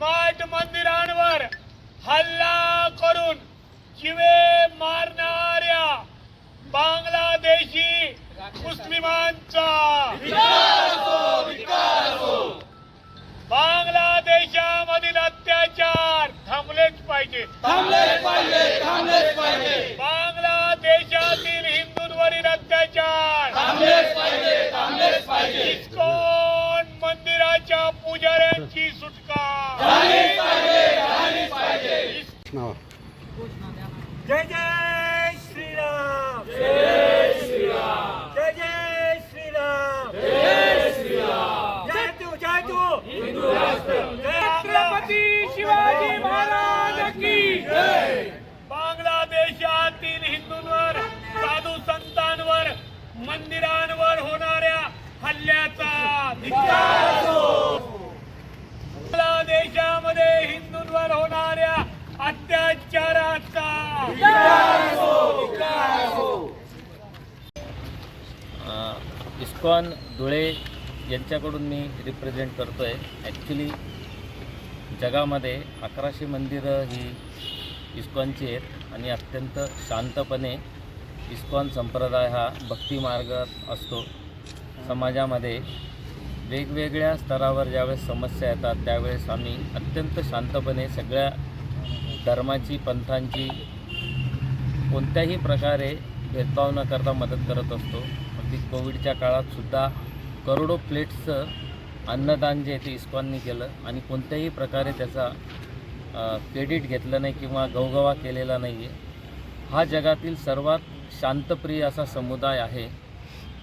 मठ मंदिरांवर हल्ला करून जिवे मारणाऱ्या बांगलादेशी मुस्लिमांचा बांगलादेशामधील अत्याचार थांबलेच पाहिजे. बांगलादेशातील हिंदूंवरील अत्याचार इस्कॉन पुजाऱ्यांची सुटका जय जय श्रीराम। जय जय जय श्रीराम। जय जय तू जय तू। हिंदू राष्ट्र छत्रपती शिवाजी महाराज की जय। बांगलादेशातील हिंदूंवर साधू संतांवर मंदिरांवर होणाऱ्या हल्ल्याचा धिक्कार। इस्कॉन धुळे यांच्याकडून मी रिप्रेझेंट करतो आहे ॲक्च्युली जगामध्ये अकराशे मंदिरं ही इस्कॉनची आहेत आणि अत्यंत शांतपणे इस्कॉन संप्रदाय हा भक्तिमार्गात असतो. समाजामध्ये वेगवेगळ्या स्तरावर ज्यावेळेस समस्या येतात त्यावेळेस आम्ही अत्यंत शांतपणे सगळ्या धर्माची पंथांची कोणत्याही प्रकारे भेदभाव न करता मदत करत असतो. अगदी कोविडच्या काळातसुद्धा करोडो प्लेट्सचं अन्नदान जे आहे ते इस्कॉननी केलं आणि कोणत्याही प्रकारे त्याचा क्रेडिट घेतलं नाही किंवा गवगवा केलेला नाही आहे हा जगातील सर्वात शांतप्रिय असा समुदाय आहे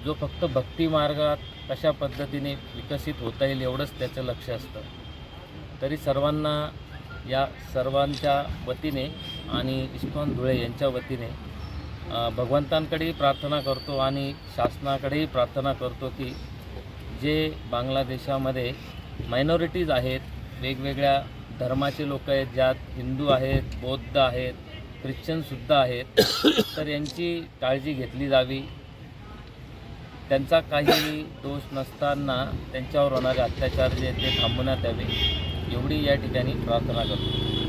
जो फक्त भक्तिमार्गात कशा पद्धतीने विकसित होता येईल एवढंच त्याचं लक्ष असतं. तरी सर्वांना या सर्वांच्या वतीने आणि इस्कॉन धुळे यांच्या वतीने भगवंतांकडेही प्रार्थना करतो आणि शासनाकडेही प्रार्थना करतो की जे बांगलादेशामध्ये मायनॉरिटीज आहेत वेगवेगळ्या धर्माचे लोक आहेत ज्यात हिंदू आहेत बौद्ध आहेत ख्रिश्चनसुद्धा आहेत तर यांची काळजी घेतली जावी. त्यांचा काही दोष नसताना त्यांच्यावर होणारे अत्याचार जे ते थांबवण्यात यावे. एवढी या ठिकाणी प्रार्थना करतो.